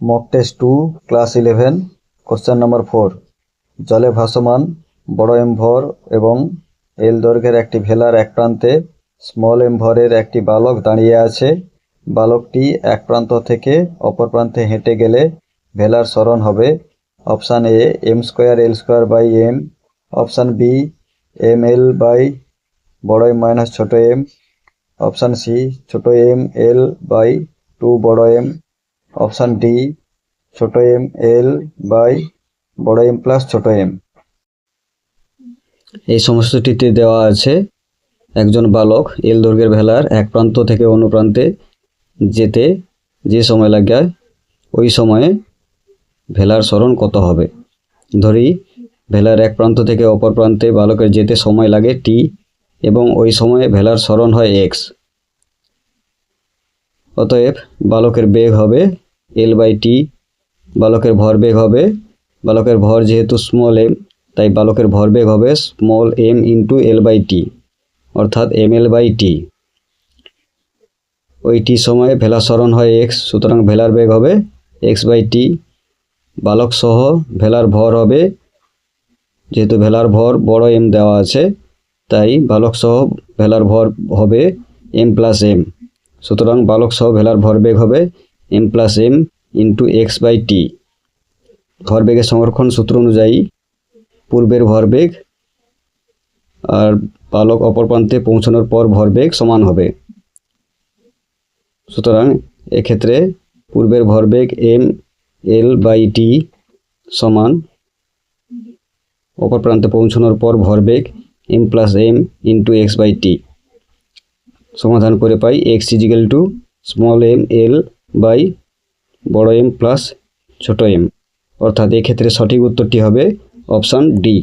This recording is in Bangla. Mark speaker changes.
Speaker 1: Mock test two class eleven question number four জলে ভাসমান, বড় এম এবং এল দৈর্ঘ্যের একটি ভেলার এক প্রান্তে স্মল এম ভরের একটি বালক দাঁড়িয়ে আছে। বালকটি এক প্রান্ত থেকে অপর প্রান্তে হেঁটে গেলে ভেলার সরণ হবে option A, M square, L square by M. Option B, M L by বড় এম মাইনাস ছোট এম। অপশান সি, ছোট এম, এল বাই টু বড় এম। অপশান ডি, ছোট এম এল বাই বড় এম প্লাস ছোট এম এই সমস্যাটিতে দেওয়া আছে একজন বালক এল দৈর্ঘ্যের ভেলার এক প্রান্ত থেকে অন্য প্রান্তে যেতে যে সময় লাগে, ওই সময়ে ভেলার সরণ কত হবে? ধরি, ভেলার এক প্রান্ত থেকে অপর প্রান্তে বালকের যেতে সময় লাগে টি এবং ওই সময়ে ভেলার সরণ হয় এক্স অতএব বালকের বেগ হবে এল বাই টি বালকের ভরবেগ হবে। বালকের ভর যেহেতু স্মল এম তাই বালকের ভরবেগ হবে small M into L by T অর্থাৎ এম এল বাই টি ওই টি সময়ে ভেলা সরণ হয় এক্স সুতরাং ভেলার বেগ হবে এক্স বাই টি বালক সহ ভেলার ভর হবে, যেহেতু ভেলার ভর বড় এম দেওয়া আছে, তাই বালক সহ ভেলার ভর হবে এম প্লাস এম সুতরাং বালক সহ ভেলার ভরবেগ হবে M plus M into X by T ভরবেগের সংরক্ষণ সূত্র অনুযায়ী পূর্বের ভরবেগ আর বালক অপর প্রান্তে পৌঁছানোর পর ভরবেগ সমান হবে। সুতরাং এক্ষেত্রে পূর্বের ভরবেগ এম এল বাই টি সমান অপর প্রান্তে পৌঁছানোর পর ভরবেগ M plus M into X by T সমাধান করে পাই X equal to small M L by বড় এম প্লাস ছোট এম। অর্থাৎ এক্ষেত্রে সঠিক উত্তরটি হবে অপশান ডি।